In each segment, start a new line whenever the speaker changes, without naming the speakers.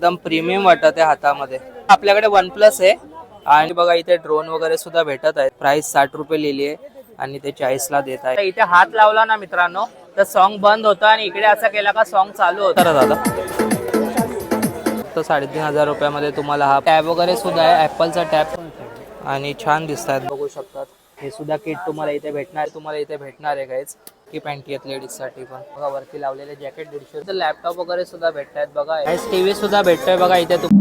एकदम प्रीमियम वाटत आहे हातामध्ये. आपल्याकडे वन प्लस आहे. आणि बघा इथे ड्रोन वगैरे सुद्धा भेटत आहे प्राइस साठ रुपये लिहिली आहे आणि ते चाळीस ला देत आहे. इथे हात लावला ना मित्रांनो तर सॉन्ग बंद होतं आणि इकडे असं केला का सॉन्ग चालू होतं. तर दादा साडेतीन हजार रुपयामध्ये तुम्हाला हा टॅब वगैरे सुद्धा आहे. ऍपलचा टॅब आणि छान दिसतात बघू शकतात. हे सुद्धा किट तुम्हाला इथे भेटणार तुम्हाला इथे भेटणार आहे काहीच की पॅन्टी आहेत लेडीजसाठी पण. बघा वरती लावलेले जॅकेट दीडशे तर लॅपटॉप वगैरे सुद्धा भेटतात बघा. एस टीव्ही सुद्धा भेटतोय बघा इथे तुम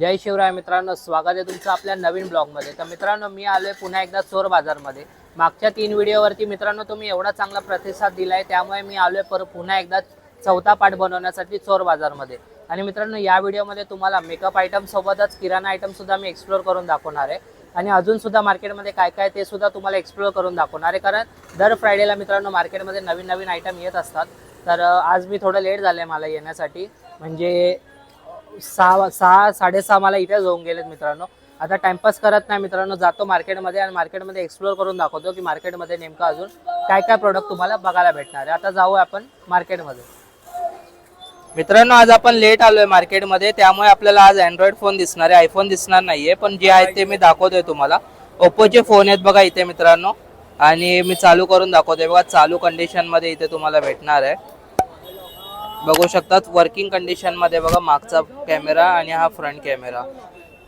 जय शिवराय मित्रांनो स्वागत आहे तुमचं आपल्या नवीन ब्लॉगमध्ये. तर मित्रांनो मी आलोय पुन्हा एकदा चोर बाजारमध्ये. मागच्या तीन व्हिडिओवरती मित्रांनो तुम्ही एवढा चांगला प्रतिसाद दिलाय त्यामुळे मी आलोय पर पुन्हा एकदा चौथा पाठ बनवण्यासाठी चोर बाजारमध्ये. आणि मित्रांनो या व्हिडिओमध्ये तुम्हाला मेकअप आयटम सोबतच किराणा आयटम सुद्धा मी एक्सप्लोर करून दाखवणार आहे. आणि अजून सुद्धा मार्केटमध्ये काय काय ते सुद्धा तुम्हाला एक्सप्लोर करून दाखवणार आहे. कारण दर फ्रायडेला मित्रांनो मार्केटमध्ये नवीन नवीन आयटम येत असतात. तर आज मी थोडं लेट झालं आहे मला येण्यासाठी. म्हणजे सहा सहा साडेसहा मला इथेच होऊन गेलेत मित्रांनो. आता टाइमपास करत नाही मित्रांनो जातो मार्केटमध्ये आणि मार्केटमध्ये एक्सप्लोर करून दाखवतो की मार्केटमध्ये नेमकं अजून काय काय प्रोडक्ट तुम्हाला बघायला भेटणार आहे. आता जाऊ आपण मार्केटमध्ये मित्रांनो आज आपण लेट आलोय मार्केटमध्ये त्यामुळे आपल्याला आज अँड्रॉइड फोन दिसणार आहे आयफोन दिसणार नाहीये पण जे आहे ते मी दाखवतोय तुम्हाला. ओप्पोचे फोन आहेत बघा इथे मित्रांनो आणि मी चालू करून दाखवतोय. बघा चालू कंडिशनमध्ये इथे तुम्हाला भेटणार आहे. बघू शकतात वर्किंग कंडिशनमध्ये बघा मागचा कॅमेरा आणि हा फ्रंट कॅमेरा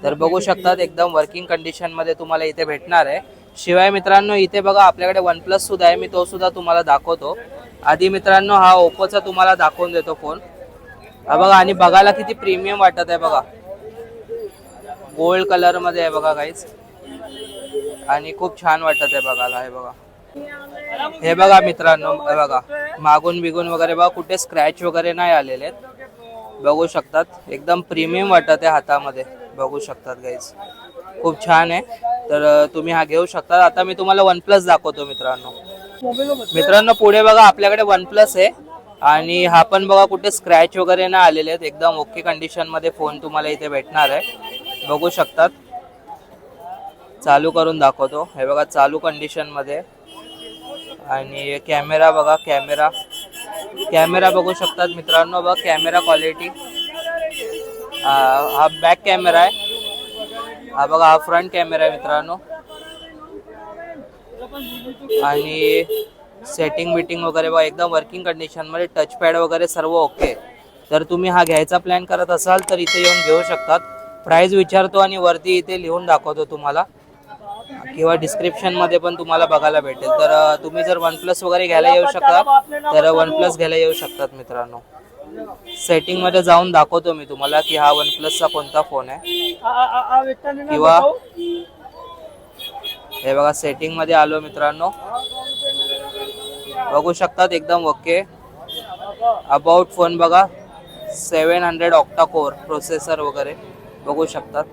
तर बघू शकतात एकदम वर्किंग कंडिशनमध्ये तुम्हाला इथे भेटणार आहे. शिवाय मित्रांनो इथे बघा आपल्याकडे वन प्लस सुद्धा आहे मी तो सुद्धा तुम्हाला दाखवतो. आधी मित्रांनो हा ओप्पोचा तुम्हाला दाखवून देतो फोन हा बघा आणि बघायला किती प्रीमियम वाटत आहे बघा. गोल्ड कलरमध्ये आहे बघा काहीच आणि खूप छान वाटत आहे बघायला हे बघा. हे बघा मित्रांनो हे बघा. मागून बिगून वगैरे बघा कुठे स्क्रॅच वगैरे नाही आलेले बघू शकतात. एकदम प्रीमियम वाटत आहे हातामध्ये. बघू शकतात गाईज खूप छान आहे. तर तुम्ही हा घेऊ शकता. आता मी तुम्हाला वन प्लस दाखवतो मित्रांनो. मित्रांनो पुढे बघा आपल्याकडे वन प्लस आहे. आणि हा पण बघा कुठे स्क्रॅच वगैरे नाही आलेले आहेत. एकदम ओके कंडिशनमध्ये फोन तुम्हाला इथे भेटणार आहे. बघू शकतात. चालू करून दाखवतो. हे बघा चालू कंडिशनमध्ये. आणि कॅमेरा बघा कॅमेरा कॅमेरा बघू शकतात मित्रांनो. बघा कॅमेरा क्वालिटी हा बॅक कॅमेरा आहे. हा बघा हा फ्रंट कॅमेरा आहे मित्रांनो. आणि सेटिंग बिटिंग वगैरे बघा एकदम वर्किंग कंडिशनमध्ये टचपॅड वगैरे सर्व ओके तर तुम्ही हा घ्यायचा प्लॅन करत असाल तर इथे येऊन घेऊ शकतात. प्राईज विचारतो आणि वरती इथे लिहून दाखवतो तुम्हाला. किंवा डिस्क्रिप्शनमध्ये पण तुम्हाला बघायला भेटेल. तर तुम्ही जर वन प्लस वगैरे घ्यायला येऊ शकता तर वन प्लस घ्यायला येऊ शकतात मित्रांनो. सेटिंगमध्ये जाऊन दाखवतो मी तुम्हाला की हा वन प्लसचा कोणता फोन आहे. किंवा हे बघा सेटिंगमध्ये आलो मित्रांनो. बघू शकतात एकदम ओके अबाउट फोन बघा. Seven hundred octa core processor वगैरे बघू शकतात.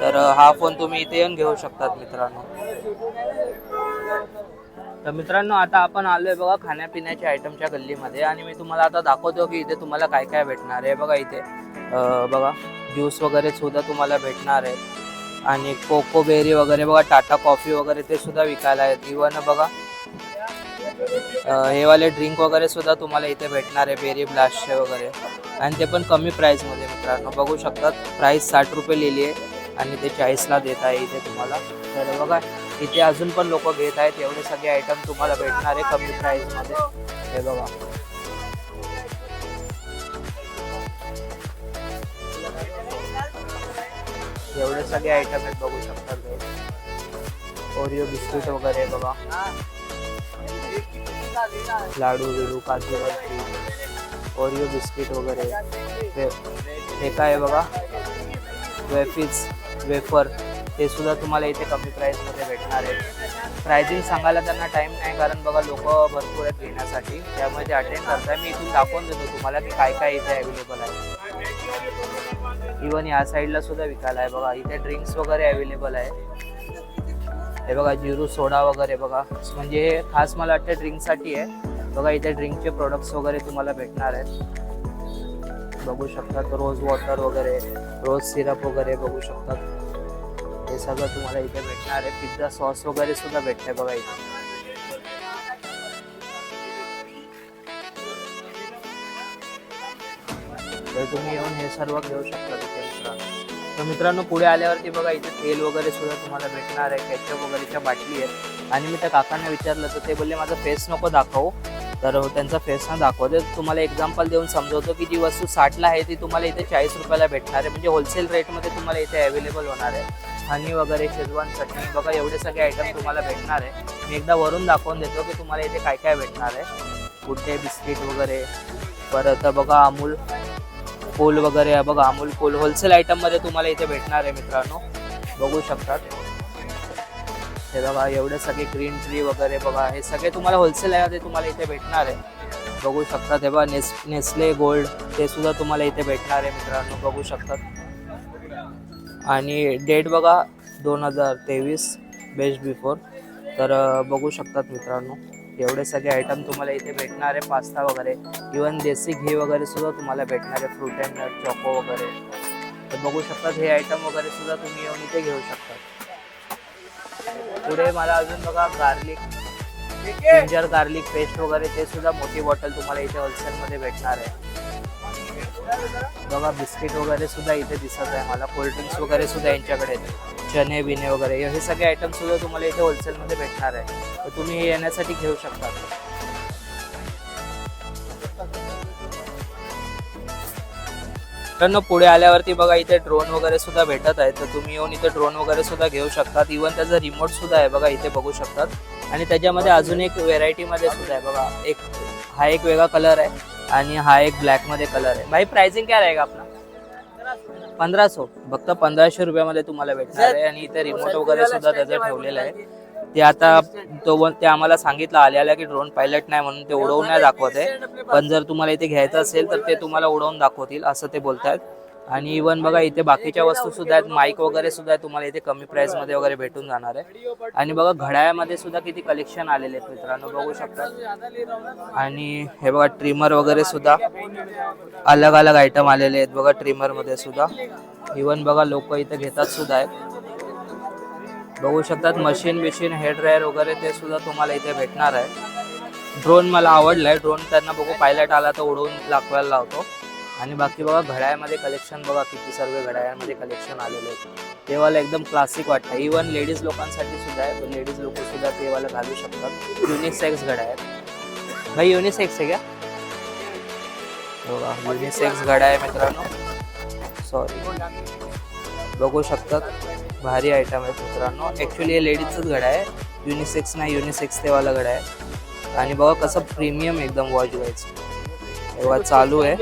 तर हा फोन तुम्ही इथे येऊन घेऊ शकतात मित्रांनो. तर मित्रांनो आता आपण आलोय बघा खाण्यापिण्याच्या आयटमच्या गल्लीमध्ये. आणि मी तुम्हाला आता दाखवतो की इथे तुम्हाला काय काय भेटणार आहे. बघा इथे बघा ज्यूस वगैरे सुद्धा तुम्हाला भेटणार आहे. आणि कोको बेरी वगैरे बघा टाटा कॉफी वगैरे ते सुद्धा विकायला आहेत. इव्हन बघा हे वाले ड्रिंक वगैरे सुद्धा तुम्हाला इथे भेटणार आहे बेरी ब्लास्टचे वगैरे. आणि ते पण कमी प्राईसमध्ये मित्रांनो. बघू शकतात प्राईस साठ रुपये लिहिली आहे आणि ते चाळीसला देत आहे इथे तुम्हाला. तर बघा इथे अजून पण लोक घेत आहेत. एवढे सगळे आयटम तुम्हाला भेटणार आहे कमी प्राईसमध्ये हे बघा. एवढे सगळे आयटम आहेत बघू शकतात ओरिओ बिस्किट वगैरे बघा. लाडू बिडू काजू बर्फी ओरिओ बिस्किट वगैरे. वे- हे काय आहे बघा? वेफिज वेफर. ते सुद्धा तुम्हाला इथे कमी प्राईसमध्ये भेटणार आहे. प्राइसिंग सांगायला त्यांना टाईम नाही कारण बघा लोक भरपूर आहेत घेण्यासाठी. त्यामुळे ते अटेंड करताय. मी इथून दाखवून देतो तुम्हाला की काय काय इथे अवेलेबल आहे. इवन या साईडला सुद्धा विकायला आहे. बघा इथे ड्रिंक्स वगैरे अवेलेबल आहे. हे बघा जिरू सोडा वगैरे बघा. म्हणजे हे खास मला वाटतं ड्रिंकसाठी आहे. बघा इथे ड्रिंकचे प्रोडक्ट्स वगैरे तुम्हाला भेटणार आहेत. बघू शकतात रोज वॉटर वगैरे रोज सिरप वगैरे बघू शकतात हे सगळं तुम्हाला इथे भेटणार आहे. पिझ्झा सॉस वगैरे सुद्धा भेटते बघा इथे. तर तुम्ही येऊन हे सर्व घेऊ शकता तिथे. तर मित्रांनो पुढे आल्यावरती बघा इथे तेल वगैरे सुद्धा तुम्हाला भेटणार आहे कॅचअप वगैरेच्या बाटली आहेत. आणि मी त्या काकांना विचारलं तर ते बोलले माझा फेस नको दाखवू. तर त्यांचा फेस ना दाखवतो तुम्हाला एक्झाम्पल देऊन समजवतो की जी वस्तू साठला आहे ती तुम्हाला इथे चाळीस रुपयाला भेटणार आहे. म्हणजे होलसेल रेटमध्ये तुम्हाला इथे अवेलेबल होणार आहे. हनी वगैरे शेजवान चटणी बघा एवढे सगळे आयटम तुम्हाला भेटणार आहे. मी एकदा वरून दाखवून देतो की तुम्हाला इथे काय काय भेटणार आहे. गुड्डे बिस्किट वगैरे परत बघा अमूल. कोल वगैरे आहे. बघा अमूल कोल होलसेल आयटममध्ये तुम्हाला इथे भेटणार आहे मित्रांनो. बघू शकतात. हे बघा एवढे सगळे ग्रीन ट्री वगैरे बघा हे सगळे तुम्हाला होलसेल आहे तुम्हाला इथे भेटणार आहे. बघू शकतात. हे बघा नेस नेस्ले गोल्ड ते सुद्धा तुम्हाला इथे भेटणार आहे मित्रांनो. बघू शकतात. आणि डेट बघा दोन हजार तेवीस बेस्ट बिफोर तर बघू शकतात मित्रांनो. एवढे सगळे आयटम तुम्हाला इथे भेटणार आहे पास्ता वगैरे. इवन देसी घी वगैरे सुद्धा तुम्हाला भेटणार आहे फ्रूट अँड नट चॉको वगैरे. तर बघू शकतात हे आयटम वगैरे सुद्धा तुम्ही येऊन इथे घेऊ शकता. पुढे मला अजून बघा गार्लिक जिंजर गार्लिक पेस्ट वगैरे ते सुद्धा मोठी बॉटल तुम्हाला इथे होलसेलमध्ये भेटणार आहे. बघा बिस्किट वगैरे सुद्धा इथे दिसत आहे. मला कोल्ड्रिंक्स वगैरे सुद्धा यांच्याकडे आहेत. चणे बिने वगैरे हे सगळे आयटम सुद्धा तुम्हाला इथे होलसेलमध्ये भेटणार आहे. तर तुम्ही हे येण्यासाठी घेऊ शकता. मित्रांनो पुढे आल्यावरती बघा इथे ड्रोन वगैरे सुद्धा भेटत आहे. तर तुम्ही येऊन इथे ड्रोन वगैरे सुद्धा घेऊ शकतात इवन त्याचा रिमोट सुद्धा आहे बघा इथे बघू शकतात. आणि त्याच्यामध्ये अजून एक व्हेरायटी मध्ये सुद्धा आहे. बघा एक हा एक वेगळा कलर आहे. आणि हा एक ब्लॅकमध्ये कलर आहे. भाई प्राइसिंग काय रहेगा आपला? पंधरा सो फक्त पंधराशे रुपयामध्ये तुम्हाला भेटणार आहे. आणि इथे रिमोट वगैरे सुद्धा त्याचं ठेवलेलं आहे. ते आता तो ते आम्हाला सांगितलं आल्याला की ड्रोन पायलट नाही म्हणून ते उडवून नाही दाखवत आहे. पण जर तुम्हाला इथे घ्यायचं असेल तर ते तुम्हाला उडवून दाखवतील असं ते बोलतायत. आणि इवन बघा इथे बाकीच्या वस्तू सुद्धा आहेत. माईक वगैरे सुद्धा आहे. तुम्हाला इथे कमी प्राइसमध्ये वगैरे भेटून जाणार आहे. आणि बघा घड्याळामध्ये सुद्धा किती कलेक्शन आलेले आहेत मित्रांनो. बघू शकता. आणि हे बघा ट्रिमर वगैरे सुद्धा अलग अलग आयटम आलेले आहेत बघा ट्रिमरमध्ये सुद्धा. इवन बघा लोक इथे घेतात सुद्धा आहेत. बघू शकतात मशीन बिशीन हेअर ड्रायर वगैरे ते सुद्धा तुम्हाला इथे भेटणार आहे. ड्रोन मला आवडलाय. ड्रोन त्यांना बघू पायलट आला तर उडवून दाखवायला लावतो. आणि बाकी बघा घड्याळमध्ये कलेक्शन बघा किती सर्व घड्याळामध्ये कलेक्शन आलेले आहेत. तेवाला एकदम क्लासिक वाटतं. इवन लेडीज लोकांसाठी सुद्धा आहे लेडीज लोक सुद्धा तेवाला घालू शकतात. युनिसेक्स घड्याळ आहेत. भाई युनिसेक्स आहे का? बघा युनिसेक्स घड्याळ आहे मित्रांनो. सॉरी बघू शकतात. भारी आयटम आहेत मित्रांनो. ॲक्च्युली हे लेडीजचंच घडा आहे. युनिसेक्स नाही युनिसेक्स तेवाला घडा आहे. आणि बघा कसं प्रीमियम एकदम वॉच घ्यायचं तेव्हा चालू आहे.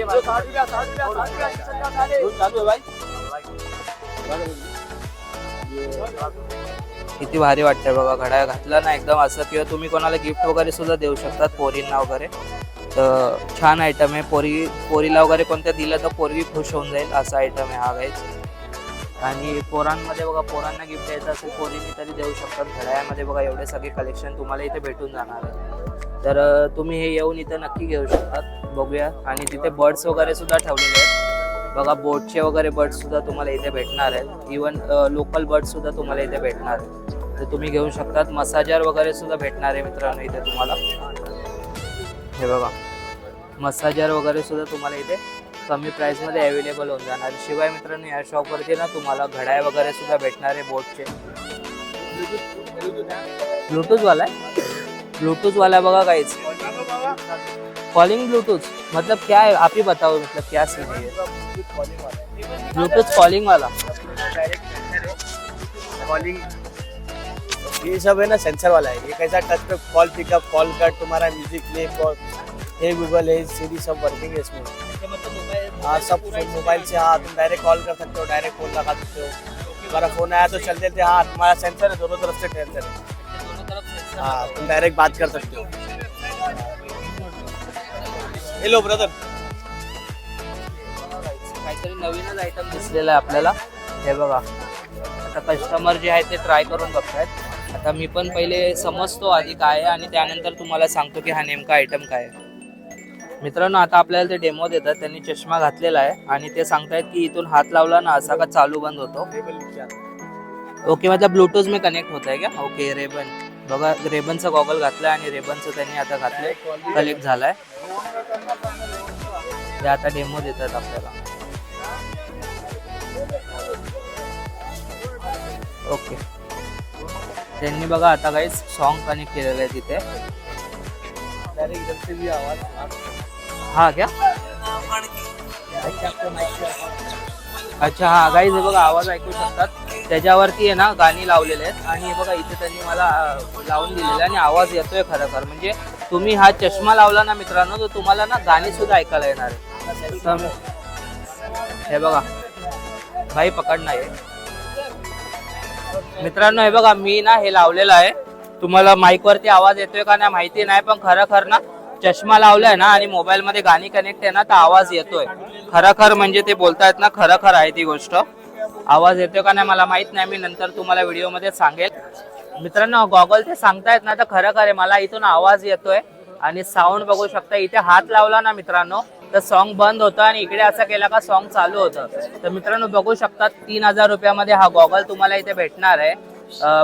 किती भारी वाटतंय बघा घड्याळ घातला ना एकदम असं किंवा तुम्ही कोणाला गिफ्ट वगैरे सुद्धा देऊ शकतात पोरींना वगैरे. तर छान आयटम आहे. पोरी पोरीला वगैरे कोणत्या दिलं तर पोरगी खुश होऊन जाईल असा आयटम आहे हा गाईच आणि पोरांमध्ये बघा पोरांना गिफ्ट द्यायचं असेल पोरींनी तरी देऊ शकतात. घड्याळमध्ये बघा एवढे सगळे कलेक्शन तुम्हाला इथे भेटून जाणार आहे. तर तुम्ही हे येऊन इथं नक्की घेऊ शकतात. बघूया आणि तिथे बर्ड्स वगैरे सुद्धा ठेवलेले आहेत. बघा बोटचे वगैरे बर्ड्स सुद्धा तुम्हाला इथे भेटणार आहेत. इवन लोकल बर्ड्स सुद्धा तुम्हाला इथे भेटणार आहेत. तर तुम्ही घेऊ शकतात. मसाजर वगैरे सुद्धा भेटणार आहे मित्रांनो इथे तुम्हाला. हे बघा. मसाजर वगैरे सुद्धा तुम्हाला इथे कमी प्राईसमध्ये अवेलेबल होऊन जाणार. शिवाय मित्रांनो या शॉपवरती ना तुम्हाला घड्याळ वगैरे सुद्धा भेटणार आहे बोटचे ब्लूटूथवाला आहे? ब्लूटूथवाला बघा काहीच कॉलिंग ब्लूटूथ मतलब क्या है? आप ही बताओ मतलब क्या सीन है ब्लूटूथ कॉलिंग वाला।
कॉलिंग ये सब है ना सेंसर वाला है। ये कैसा टच पे कॉल पिकअप कॉल कट तुम्हारा म्यूज़िक प्ले कॉल ये गूगल है सीरी सब वर्किंग है इसमें। हाँ सब मोबाइल से हाँ तुम डायरेक्ट कॉल कर सकते हो डायरेक्ट फ़ोन लगा सकते हो। तुम्हारा फ़ोन आया तो चलते चलते हाँ। तुम्हारा सेंसर है, दोनों तरफ़ से सेंसर है। हाँ तुम डायरेक्ट बात कर सकते हो। हॅलो ब्रदर
काहीतरी नवीनच आयटम दिसलेला आहे आपल्याला. हे बघा. आता कस्टमर जे आहे ते ट्राय करून बघतायत. आता मी पण पहिले समजतो आधी काय आहे आणि त्यानंतर तुम्हाला सांगतो की हा नेमका आयटम काय आहे. मित्रांनो आता आपल्याला ते डेमो देतात. त्यांनी चष्मा घातलेला आहे आणि ते सांगतायत की इथून हात लावला ना असा का चालू बंद होतो. ओके मतलब ब्लूटूथ मी कनेक्ट होत आहे का ओके रेबन बघा रेबनचा गॉगल घातलाय आणि रेबनचं त्यांनी आता घातलंय. कलेक्ट झालाय. ते आता डेमो देतात आपल्याला. ओके त्यांनी बघा आता काही सॉन्ग कनेक्ट केलेलं आहे तिथे.
डायरेक्ट आवाज
हा क्या अच्छा हा गाईज हे बघा आवाज ऐकू शकतात. त्याच्यावरती आहे ना गाणी लावलेले आहेत. आणि हे बघा इथे त्यांनी मला लावून दिलेलं आहे आणि आवाज येतोय खरं खर म्हणजे तुम्ही हा चष्मा लावला ना मित्रांनो तर तुम्हाला ना गाणी सुद्धा ऐकायला येणार आहे हे बघा. भाई पकड नाही मित्रांनो हे बघा मी ना हे लावलेलं आहे. तुम्हाला माईक वरती आवाज येतोय का नाही माहिती नाही पण खरं खर ना चष्मा लावलाय ना आणि मोबाईल मध्ये गाणी कनेक्ट आहे ना तर आवाज येतोय. खरखर म्हणजे ते बोलतायत ना खरखर आहे ती गोष्ट. आवाज येतोय का नाही मला माहीत नाही मी नंतर तुम्हाला व्हिडिओमध्ये सांगेल. मित्रांनो गॉगल ते सांगतायत ना तर खरं खरं आहे मला इथून आवाज येतोय. आणि साऊंड बघू शकता इथे हात लावला ना मित्रांनो तर सॉन्ग बंद होतं आणि इकडे असं केलं का सॉन्ग चालू होतं. तर मित्रांनो बघू शकता तीन हजार रुपयामध्ये हा गॉगल तुम्हाला इथे भेटणार आहे.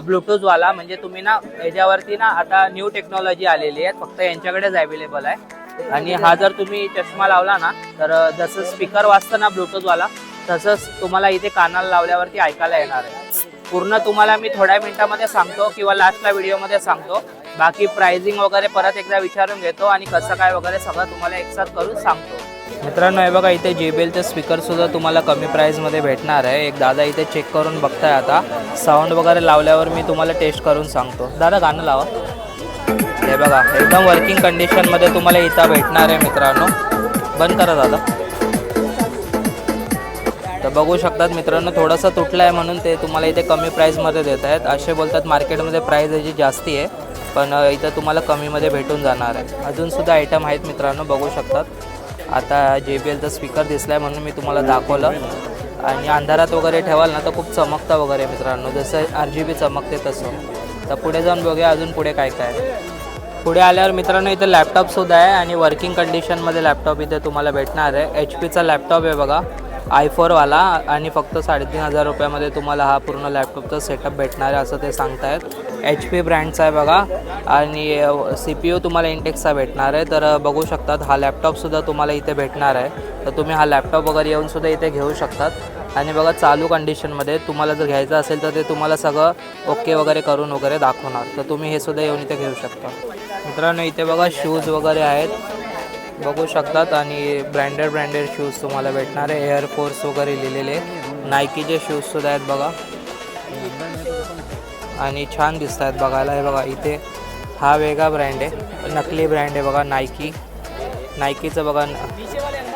ब्लूटूथ वाला म्हणजे तुम्ही ना याच्यावरती ना आता न्यू टेक्नॉलॉजी आलेली आहे. फक्त यांच्याकडेच अवेलेबल आहे. आणि हा जर तुम्ही चष्मा लावला ना तर जसं स्पीकर वाजतं ना ब्लूटूथवाला तसंच तुम्हाला इथे कानाला लावल्यावरती ऐकायला येणार आहे. पूर्ण तुम्हाला मी थोड्या मिनिटामध्ये सांगतो किंवा लास्टला व्हिडिओमध्ये सांगतो. बाकी प्राइसिंग वगैरे परत एकदा विचारून घेतो आणि कसं काय वगैरे सगळं तुम्हाला एकसाथ करून सांगतो. मित्रांनो हे बघा इथे JBL स्पीकर सुद्धा तुम्हाला कमी प्राईजमध्ये भेटणार आहे. एक दादा इथे चेक करून बघताय आता. साऊंड वगैरे लावल्यावर मी तुम्हाला टेस्ट करून सांगतो. दादा गाणं लावा. हे बघा एकदम वर्किंग कंडिशनमध्ये तुम्हाला इथं भेटणार आहे मित्रांनो. बंद करा दादा. तर बघू शकतात मित्रांनो थोडंसं तुटलं आहे म्हणून ते तुम्हाला इथे कमी प्राईजमध्ये देत आहेत. असे बोलतात मार्केटमध्ये प्राईज याची जास्ती आहे पण इथं तुम्हाला कमीमध्ये भेटून जाणार आहे. अजूनसुद्धा आयटम आहेत मित्रांनो बघू शकतात. आता जे बी एलचा स्पीकर दिसला आहे म्हणून मी तुम्हाला दाखवलं. आणि अंधारात वगैरे ठेवाल ना तर खूप चमकतं वगैरे मित्रांनो. जसं आर जी बी चमकते तसं. तर पुढे जाऊन बघूया अजून पुढे काय काय. पुढे आल्यावर मित्रांनो इथं लॅपटॉपसुद्धा आहे आणि वर्किंग कंडिशनमध्ये लॅपटॉप इथे तुम्हाला भेटणार आहे. एच पीचा लॅपटॉप आहे बघा. आय फोरवाला आणि फक्त साडेतीन हजार रुपयामध्ये तुम्हाला हा पूर्ण लॅपटॉपचा सेटअप भेटणार आहे असं ते सांगतायत. एच पी ब्रँडचा आहे बघा. आणि सी पी यू तुम्हाला इंटेक्सचा भेटणार आहे. तर बघू शकतात हा लॅपटॉपसुद्धा तुम्हाला इथे भेटणार आहे. तर तुम्ही हा लॅपटॉप वगैरे येऊनसुद्धा इथे घेऊ शकतात. आणि बघा चालू कंडिशनमध्ये तुम्हाला जर घ्यायचं असेल तर ते तुम्हाला सगळं ओके वगैरे करून वगैरे दाखवणार. तर तुम्ही हे सुद्धा येऊन इथे घेऊ शकता. मित्रांनो इथे बघा शूज वगैरे आहेत. बघू शकतात आणि ब्रँडेड ब्रँडेड शूज तुम्हाला भेटणार आहे. एअरफोर्स वगैरे लिहिलेले नायकीचे शूजसुद्धा आहेत बघा. आणि छान दिसत आहेत बघायला. हे बघा इथे हा वेगळा ब्रँड आहे. नकली ब्रँड आहे बघा नायकी नायकीचं बघा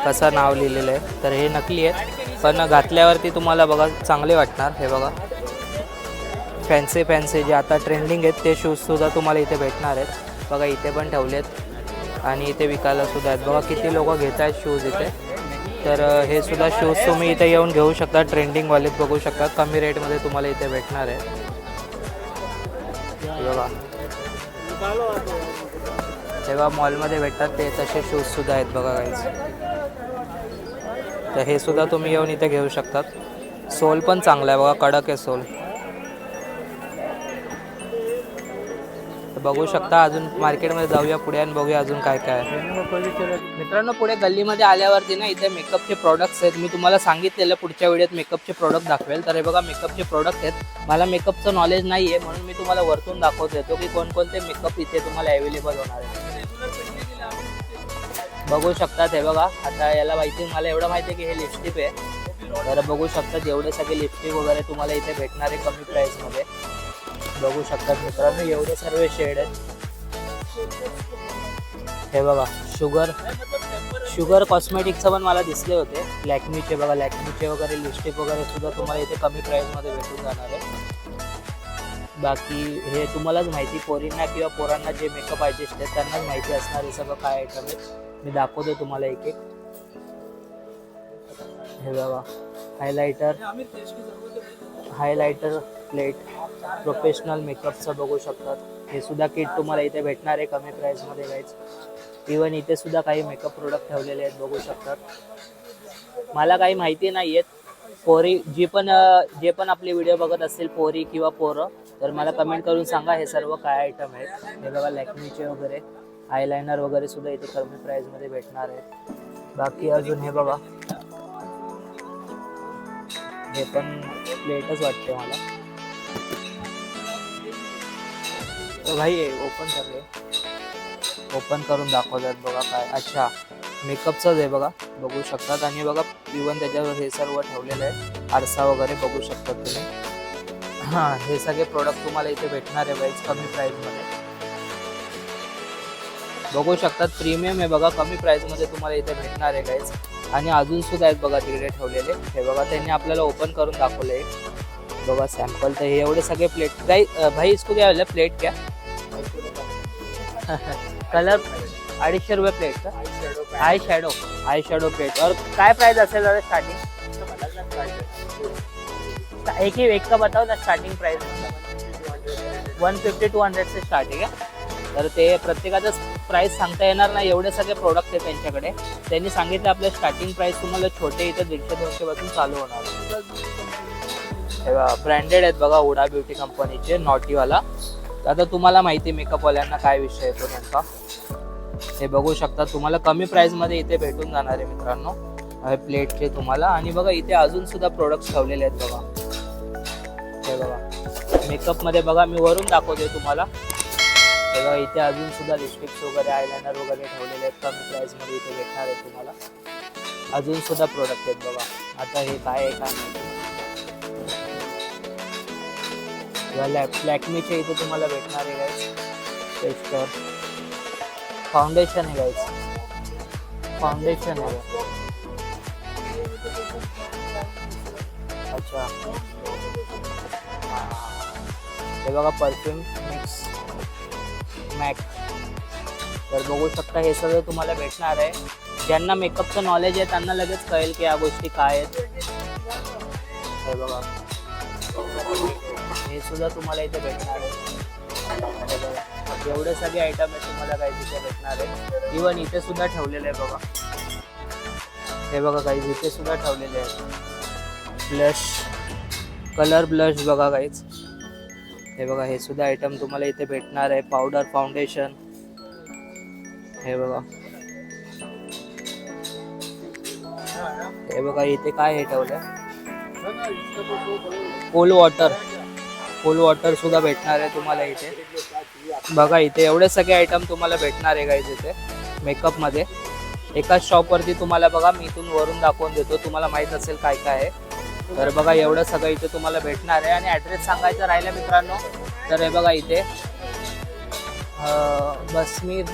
कसं नाव लिहिलेलं आहे. तर हे नकली आहेत. पण घातल्यावरती तुम्हाला बघा चांगले वाटणार. हे बघा. फॅन्सी फॅन्सी जे आता ट्रेंडिंग आहेत ते शूजसुद्धा तुम्हाला इथे भेटणार आहेत. बघा इथे पण ठेवले आहेत आणि इथे विकायला सुद्धा आहेत. बघा किती लोक घेत आहेत शूज इथे. तर हे सुद्धा शूज तुम्ही इथे येऊन घेऊ शकता. ट्रेंडिंगवालेत बघू शकता कमी रेटमध्ये तुम्हाला इथे भेटणार आहे बघा. तेव्हा मॉलमध्ये भेटतात. ते तसे शूजसुद्धा आहेत बघा काहीच तर हे सुद्धा तुम्ही येऊन इथे घेऊ शकतात. सोल पण चांगला आहे. बघा कडक आहे सोल. बघू शकता. अजून मार्केटमध्ये जाऊया पुढे आणि बघूया अजून काय काय मित्रांनो पुढे गल्लीमध्ये आल्यावरती ना इथे मेकअपचे प्रोडक्ट्स आहेत. मी तुम्हाला सांगितलेलं पुढच्या व्हिडिओत मेकअपचे प्रोडक्ट दाखवेल. तर हे बघा मेकअपचे प्रोडक्ट आहेत. मला मेकअपचं नॉलेज नाही आहे म्हणून मी तुम्हाला वरतून दाखवत येतो की कोणकोणते मेकअप इथे तुम्हाला अवेलेबल होणार आहे बघू शकतात हे बघा. आता याला माहिती मला एवढं माहिती आहे की हे लिपस्टिक आहे. तर बघू शकतात एवढे सगळे लिपस्टिक वगैरे तुम्हाला इथे भेटणार आहे कमी प्राईसमध्ये बघू शकतात मित्रांनो एवढे सर्व शेड आहेत. हे बघा शुगर शुगर कॉस्मेटिकचं पण मला दिसले होते. लॅक्मीचे बघा लॅक्मीचे वगैरे लिपस्टिक वगैरे सुद्धा तुम्हाला इथे कमी प्राईसमध्ये भेटून जाणार आहे. बाकी हे तुम्हालाच माहिती पोरींना किंवा पोरांना जे मेकअप आर्टिस्ट आहेत त्यांनाच माहिती असणार हे सगळं काय आयटम आहे मी दाखवतो तुम्हाला एक एक. हे बघा हायलायटर हायलायटर प्लेट प्रोफेशनल मेकअपचं बघू शकतात. हे सुद्धा किट तुम्हाला इथे भेटणार आहे कमी प्राईसमध्ये काहीच इवन इथे सुद्धा काही मेकअप प्रोडक्ट ठेवलेले आहेत बघू शकतात. मला काही माहिती नाही आहेत पोरी जी पण जे पण आपले व्हिडिओ बघत असतील पोरी किंवा पोरं तर मला कमेंट करून सांगा हे सर्व काय आयटम आहेत. हे बघा लॅक्मीचे वगैरे आयलायनर वगैरे सुद्धा इथे कमी प्राईसमध्ये भेटणार आहेत. बाकी अजून हे बघा. हे पण प्लेटच वाटते मला. तर भाई ओपन करले ओपन करून दाखवतात बघा काय. अच्छा मेकअपचाच आहे बघा. बघू शकतात. आणि बघा इवन त्याच्यावर हे सर्व ठेवलेलं आहे. आरसा वगैरे बघू शकतात तुम्ही. हां हे सगळे प्रोडक्ट तुम्हाला इथे भेटणार आहे बाईज कमी प्राईजमध्ये बघू शकतात प्रीमियम आहे बघा कमी प्राईजमध्ये तुम्हाला इथे भेटणार आहे गाईज आणि अजून सुद्धा आहेत बघा तिकडे ठेवलेले. हे बघा त्यांनी आपल्याला ओपन करून दाखवले बघा सॅम्पल तर हे एवढे सगळे प्लेट काही भाई इसको क्या बोला प्लेट क्या? कलर अडीचशे रुपये प्लेट का? Eye shadow eye shadow plate और काय प्राइस असेल दादा स्टार्टिंग एक ही एक का बताओ ना starting price one fifty two hundred से स्टार्टिंग आहे तर ते प्रत्येकाचं प्राईस सांगता येणार नाही. एवढे सगळे प्रोडक्ट आहेत त्यांच्याकडे. त्यांनी सांगितलं आपलं स्टार्टिंग प्राईस तुम्हाला छोटे इथे दीडशे दोनशे पासून चालू होणार. ब्रँडेड आहेत बघा उडा ब्युटी कंपनीचे नॉटीवाला तर आता तुम्हाला माहिती मेकअपवाल्यांना काय विषय येतो नेमका हे बघू शकता. तुम्हाला कमी प्राइसमध्ये इथे भेटून जाणार आहे मित्रांनो. हे प्लेटचे तुम्हाला. आणि बघा इथे अजून सुद्धा प्रोडक्ट्स ठेवलेले आहेत बघा. हे बघा. मेकअपमध्ये बघा मी वरून दाखवते तुम्हाला. हे बघा इथे अजून सुद्धा लिपस्टिक्स वगैरे आयलायनर वगैरे ठेवलेले आहेत. कमी प्राइसमध्ये इथे भेटणार आहे तुम्हाला. अजून सुद्धा प्रोडक्ट आहेत बघा. आता हे काय आहे काय लॅक लॅक्मीचे इथे तुम्हाला भेटणार आहे गाईज टेस्टर फाउंडेशन आहे गाईज फाउंडेशन आहे. अच्छा. हे बघा परफ्यूम मिक्स मॅक तर बघू शकता हे सगळं तुम्हाला भेटणार आहे. ज्यांना मेकअपचं नॉलेज आहे त्यांना लगेच कळेल की या गोष्टी काय आहेत. हे बघा. हे सुद्धा तुम्हाला इथे भेटणार आहे. एवढे सगळे आयटम आहे तुम्हाला काही तिथे भेटणार आहे. इवन इथे सुद्धा ठेवलेले आहे बघा. हे बघा काही इथे सुद्धा ठेवलेले आहे ब्लश कलर ब्लश बघा काहीच हे बघा हे सुद्धा आयटम तुम्हाला इथे भेटणार आहे. पावडर फाउंडेशन हे बघा. हे बघा इथे काय हे ठेवलं कोल्ड वॉटर फुल वॉटर सुद्धा भेटणार आहे तुम्हाला इथे. बघा इथे एवढे सगळे आयटम तुम्हाला भेटणार आहे गाईज इथे मेकअपमध्ये एकाच शॉपवरती तुम्हाला बघा मी इथून वरून दाखवून देतो तुम्हाला माहीत असेल काय काय आहे. तर बघा एवढं सगळं इथे तुम्हाला भेटणार आहे. आणि ॲड्रेस सांगायचं राहिलं मित्रांनो तर हे बघा इथे बसमीर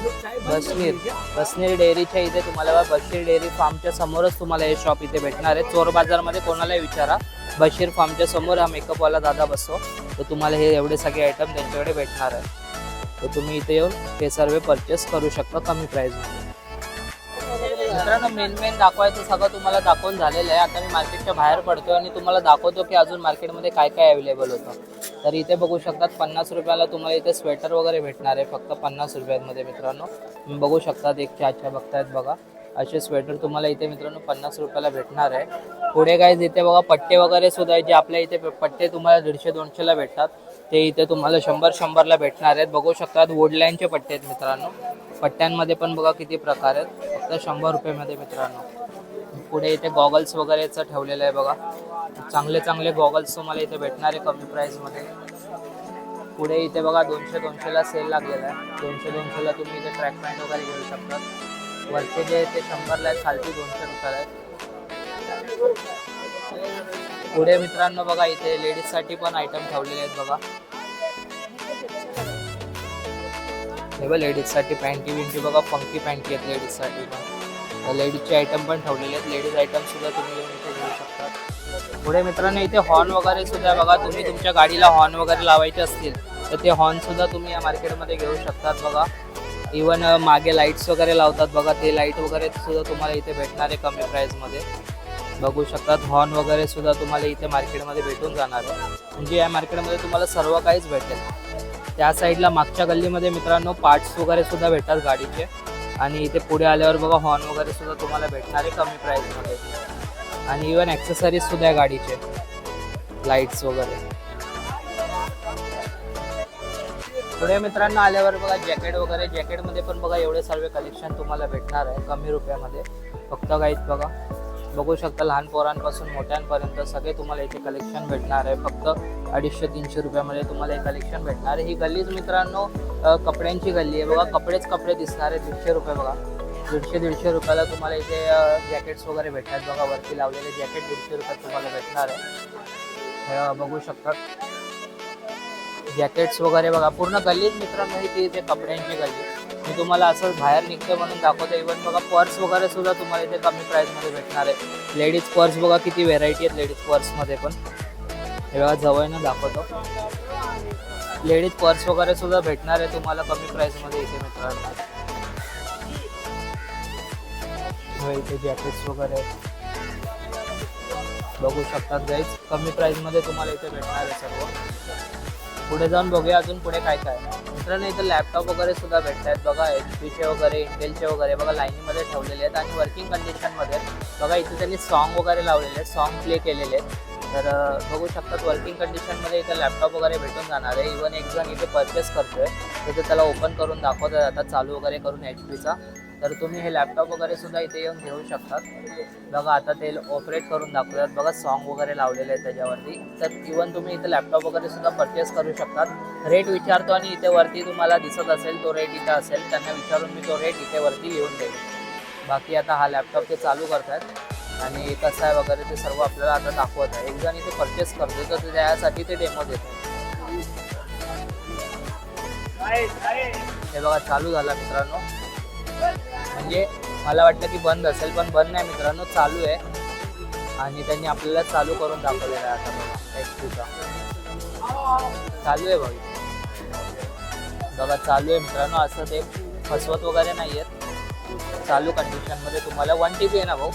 बसमीर बसनीर डेअरीच्या इथे तुम्हाला बसनीर डेअरी फार्मच्या समोरच तुम्हाला हे शॉप इथे भेटणार आहे. चोर बाजारमध्ये कोणालाही विचारा. बशीर फार्मच्या समोर हा मेकअपवाला दादा बसतो. तर तुम्हाला हे एवढे सगळे आयटम त्यांच्याकडे भेटणार आहे तर तुम्ही इथे येऊन हे सर्व परचेस करू शकता कमी प्राईजमध्ये मित्रांनो मेन मेन दाखवायचं सगळं तुम्हाला दाखवून झालेलं आहे. आता मी मार्केटच्या बाहेर पडतो आणि तुम्हाला दाखवतो की अजून मार्केटमध्ये काय काय अवेलेबल होतं. तर इथे बघू शकतात पन्नास रुपयाला तुम्हाला इथे स्वेटर वगैरे भेटणार आहे. फक्त पन्नास रुपयांमध्ये मित्रांनो. तुम्ही बघू शकतात एक चहाच्या बघतायत बघा. असे स्वेटर तुम्हाला इथे मित्रांनो पन्नास रुपयाला भेटणार आहे. पुढे काय इथे बघा पट्टे वगैरे सुद्धा आहेत जे आपल्या इथे पट्टे तुम्हाला दीडशे दोनशेला भेटतात. ते इथे तुम्हाला शंभर शंभरला भेटणार आहेत. बघू शकतात वुडलाईनचे पट्टे आहेत मित्रांनो. पट्ट्यांमध्ये पण बघा किती प्रकार आहेत. फक्त शंभर रुपयामध्ये मित्रांनो. पुढे इथे गॉगल्स वगैरेचं ठेवलेलं आहे बघा. चांगले चांगले गॉगल्स तुम्हाला इथे भेटणार आहे कमी प्राईसमध्ये पुढे इथे बघा दोनशे दोनशेला सेल लागलेला आहे. दोनशे दोनशेला तुम्ही इथे ट्रॅक पॅन्ट वगैरे घेऊ शकता वरचे जे आहे ते शंभरला आहेत खालची दोनशे रुपयाला आहेत. पुढे मित्रांनो बघा इथे लेडीजसाठी पण आयटम ठेवलेले आहेत बघा. हे बघा लेडीजसाठी पॅन्टी विंटी बघा पंकी पॅन्टी आहेत लेडीजसाठी पण. लेडीजचे आयटम पण ठेवलेले आहेत. लेडीज आयटम सुद्धा तुम्ही इथे घेऊ शकता. पुढे मित्रांनो इथे हॉर्न वगैरे सुद्धा बघा. तुम्ही तुमच्या गाडीला हॉर्न वगैरे लावायचे असतील तर ते हॉर्न सुद्धा तुम्ही या मार्केटमध्ये घेऊ शकतात बघा. इवन uh, मागे लाईट्स वगैरे लावतात बघा ते लाइट वगैरे सुद्धा तुम्हाला इथे भेटणार आहे कमी प्राईजमध्ये बघू शकतात हॉर्न वगैरे सुद्धा तुम्हाला इथे मार्केटमध्ये भेटून जाणार आहे. म्हणजे या मार्केटमध्ये तुम्हाला सर्व काहीच भेटेल. त्या साईडला मागच्या गल्लीमध्ये मित्रांनो पार्ट्स वगैरे सुद्धा भेटतात गाडीचे. आणि इथे पुढे आल्यावर बघा हॉर्न वगैरे सुद्धा तुम्हाला भेटणार आहे कमी प्राईजमध्ये आणि इवन ॲक्सेसरीज सुद्धा आहे गाडीचे. लाईट्स वगैरे. पुढे मित्रांनो आल्यावर बघा जॅकेट वगैरे जॅकेटमध्ये पण बघा एवढे सर्व कलेक्शन तुम्हाला भेटणार आहे कमी रुपयामध्ये. फक्त काहीच बघा बघू शकता लहान पोरांपासून मोठ्यांपर्यंत सगळे तुम्हाला इथे कलेक्शन भेटणार आहे. फक्त अडीचशे तीनशे रुपयामध्ये तुम्हाला हे कलेक्शन भेटणार आहे. ही गल्लीच मित्रांनो कपड्यांची गल्ली आहे. बघा कपडेच कपडे दिसणार आहे. दीडशे रुपये बघा. दीडशे दीडशे रुपयाला तुम्हाला इथे जॅकेट्स वगैरे भेटतात. बघा वरती लावलेले जॅकेट दीडशे रुपयात तुम्हाला भेटणार आहे. बघू शकतात जॅकेट्स वगैरे बघा. पूर्ण गल्लीच मित्रांनो ही ती इथे कपड्यांची गल्ली. मी तुम्हाला असंच बाहेर निघते म्हणून दाखवतो इव्हन बघा पर्स वगैरे सुद्धा तुम्हाला इथे कमी प्राईसमध्ये भेटणार आहे. लेडीज पर्स बघा किती व्हेरायटी आहेत लेडीज पर्समध्ये पण. हे बघा जवळनं दाखवतो. लेडीज पर्स वगैरे सुद्धा भेटणार आहे तुम्हाला कमी प्राईसमध्ये इथे मित्रांनो. हो, इथे जॅकेट्स वगैरे. आहेत. बघू शकतात गाईज कमी प्राईसमध्ये तुम्हाला इथे भेटणार आहे सर्व. पुढे जाऊन बघूया अजून पुढे काय काय मित्रांनो इथं लॅपटॉप वगैरे सुद्धा भेटत आहेत बघा एच पीचे वगैरे इंटेलचे वगैरे बघा लाईनीमध्ये ठेवलेले आहेत आणि वर्किंग कंडिशनमध्ये बघा इथे त्यांनी सॉन्ग वगैरे लावलेले आहेत. सॉन्ग प्ले केलेले आहेत. तर बघू शकतात वर्किंग कंडिशनमध्ये इथं लॅपटॉप वगैरे भेटून जाणार आहे. इवन एक जण इथे परचेस करतोय. तिथे त्याला ओपन करून दाखवता जातात चालू वगैरे करून एच पीचा तर तुम्ही हे लॅपटॉप वगैरे सुद्धा इथे येऊन घेऊ शकतात. बघा आता ते ऑपरेट करून दाखवतात बघा सॉन्ग वगैरे लावलेले आहेत त्याच्यावरती. तर इवन तुम्ही इथे लॅपटॉप वगैरे सुद्धा परचेस करू शकतात. रेट विचारतो आणि इथे वरती तुम्हाला दिसत असेल तो रेट इथे असेल. त्यांना विचारून मी तो रेट इथे वरती लिहून देईल. बाकी आता हा लॅपटॉप ते चालू करतात आणि कसं आहे वगैरे ते सर्व आपल्याला आता दाखवत आहे. एक जण इथे परचेस करतो तर त्यासाठी ते डेमो देतो हे बघा चालू झाला मित्रांनो. म्हणजे मला वाटलं की बंद असेल पण बंद नाही मित्रांनो चालू आहे. आणि त्यांनी आपल्याला चालू करून दाखवलेलं आहे आता चालू आहे बघा. बघा चालू आहे मित्रांनो असं ते फसवत वगैरे नाही आहेत. चालू कंडिशनमध्ये तुम्हाला वन टी बी आहे ना भाऊ?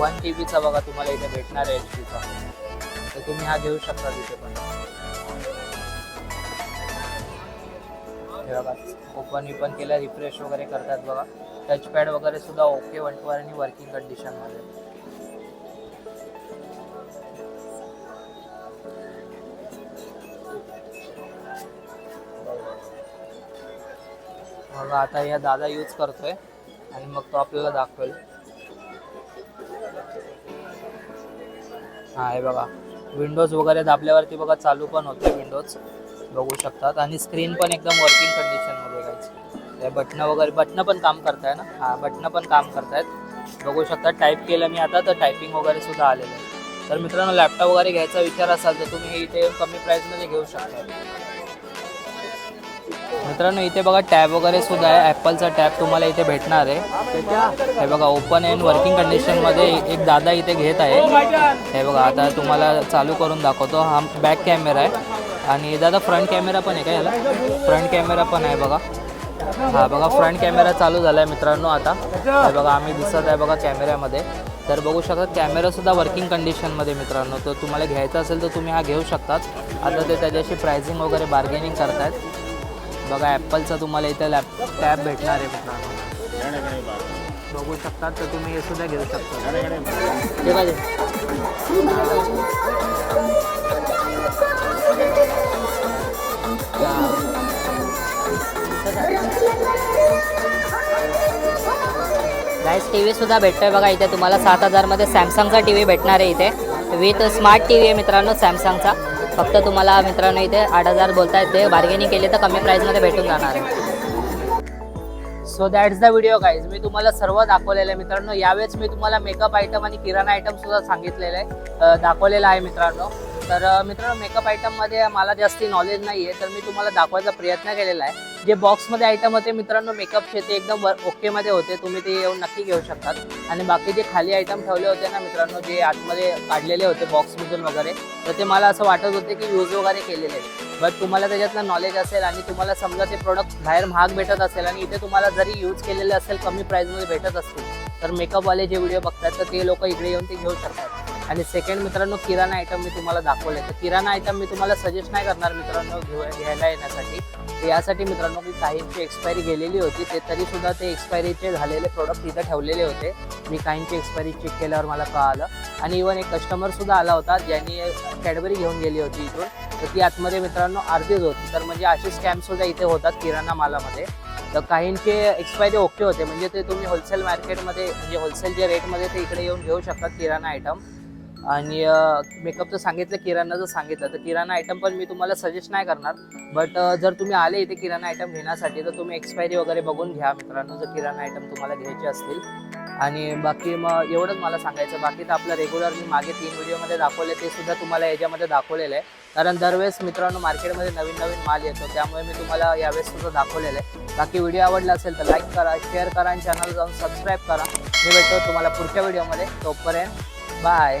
वन टी बीचा बघा तुम्हाला इथे भेटणार आहे एच पीचा तर तुम्ही हा घेऊ शकता तिथे पण. हे ओपन विपन केलं रिफ्रेश वगैरे करतात बघा. टचपॅड वगैरे सुद्धा ओके वन वर आणि वर्किंग कंडिशनमध्ये बघा आता या दादा यूज करतोय आणि मग तो आपल्याला दाखवेल. हा हे बघा. विंडोज वगैरे दाबल्यावरती बघा चालू पण होते विंडोज बघू शकतात. आणि स्क्रीन पण एकदम वर्किंग कंडिशनमध्ये गायची ते बटणं वगैरे बटणं पण काम करताय ना? हा बटणं पण काम करतायत. बघू शकता टाईप केलं मी आता तर टायपिंग वगैरे सुद्धा आलेलं आहे. तर मित्रांनो लॅपटॉप वगैरे घ्यायचा विचार असाल तर तुम्ही इथे कमी प्राईसमध्ये घेऊ शकता. मित्रांनो इथे बघा टॅब वगैरे सुद्धा आहे. ॲपलचा टॅब तुम्हाला इथे भेटणार आहे. हे बघा ओपन अँड वर्किंग कंडिशनमध्ये एक दादा इथे घेत आहे. हे बघा आता तुम्हाला चालू करून दाखवतो. हा बॅक कॅमेरा आहे. आणि दादा फ्रंट कॅमेरा पण आहे का याला? फ्रंट कॅमेरा पण आहे बघा. हा बघा फ्रंट कॅमेरा चालू झाला आहे मित्रांनो आता. हे बघा आम्ही दिसत आहे बघा कॅमेऱ्यामध्ये तर बघू शकता कॅमेरासुद्धा वर्किंग कंडिशनमध्ये मित्रांनो. तर तुम्हाला घ्यायचा असेल तर तुम्ही हा घेऊ शकतात. आता ते त्याच्याशी प्रायझिंग वगैरे बार्गेनिंग करतायत. बघा ॲपलचा तुम्हाला इथं लॅप टॅब भेटणार आहे मित्रांनो बघू शकतात तर तुम्ही हे सुद्धा घेऊ शकता. ते
गाईस टी व्ही सुद्धा भेटतोय बघा इथे. तुम्हाला सात हजारमध्ये सॅमसंगचा टी व्ही भेटणार आहे इथे. विथ स्मार्ट टी व्ही आहे मित्रांनो सॅमसंगचा फक्त तुम्हाला मित्रांनो इथे आठ हजार बोलतायत ते बार्गेनिंग केले तर कमी प्राईसमध्ये भेटून जाणार. आहे
so that's the video guys मी तुम्हाला सर्व दाखवलेलं आहे मित्रांनो. यावेळेस मी तुम्हाला मेकअप आयटम आणि किराणा आयटम सुद्धा सांगितलेलं आहे. दाखवलेलं आहे मित्रांनो. तर मित्रांनो मेकअप आयटममध्ये मला जास्ती नॉलेज नाही आहे तर मी तुम्हाला दाखवायचा प्रयत्न केलेला आहे. जे बॉक्समध्ये आयटम होते मित्रांनो मेकअपचे ते एकदम ओकेमध्ये होते तुम्ही ते येऊन नक्की घेऊ शकतात. आणि बाकी जे खाली आयटम ठेवले होते ना मित्रांनो जे आतमध्ये काढलेले होते बॉक्समधून वगैरे तर ते मला असं वाटत होते की यूज वगैरे केलेले बट तुम्हाला त्याच्यातलं नॉलेज असेल आणि तुम्हाला समजा ते प्रोडक्ट बाहेर महाग भेटत असेल आणि इथे तुम्हाला जरी यूज केलेले असेल कमी प्राईजमध्ये भेटत असतील तर मेकअपवाले जे व्हिडिओ बघतात तर ते लोक इकडे येऊन ते घेऊ शकतात. आणि सेकंड मित्रांनो किराणा आयटम मी तुम्हाला दाखवले तर किराणा आयटम मी तुम्हाला सजेस्ट नाही करणार मित्रांनो घेऊ घ्यायला येण्यासाठी. तर यासाठी मित्रांनो मी काहींची एक्सपायरी गेलेली होती. ते तरी सुद्धा ते एक्सपायरीचे झालेले प्रोडक्ट तिथं ठेवलेले होते. मी काहींची एक्सपायरी चेक केल्यावर मला कळालं. आणि इवन एक कस्टमर सुद्धा आला होता ज्यांनी कॅडबरी घेऊन गेली होती इथून. तर ती आतमध्ये मित्रांनो अर्धीच होती. तर म्हणजे असे स्कॅम सुद्धा इथे होतात किराणा मालामध्ये. तर काहींचे एक्सपायरी ओके होते. म्हणजे ते तुम्ही होलसेल मार्केटमध्ये म्हणजे होलसेलच्या रेटमध्ये ते इकडे येऊन घेऊ शकतात किराणा आयटम आणि मेकअपचं सांगितलं किराणाचं सांगितलं तर किराणा आयटम पण मी तुम्हाला सजेस्ट नाही करणार. बट जर तुम्ही आले इथे किराणा आयटम घेण्यासाठी तर तुम्ही एक्सपायरी वगैरे बघून घ्या मित्रांनो जर किराणा आयटम तुम्हाला घ्यायचे असतील. आणि बाकी मग एवढंच मला सांगायचं बाकी तर आपलं रेग्युलर मी मागे तीन व्हिडिओमध्ये दाखवले ते सुद्धा तुम्हाला याच्यामध्ये दाखवलेलं आहे. कारण दरवेळेस मित्रांनो मार्केटमध्ये नवीन नवीन माल येतो त्यामुळे मी तुम्हाला यावेळेस सुद्धा दाखवलेलं आहे. बाकी व्हिडिओ आवडला असेल तर लाईक करा शेअर करा आणि चॅनल जाऊन सबस्क्राईब करा. मी भेटतो तुम्हाला पुढच्या व्हिडिओमध्ये तोपर्यंत bye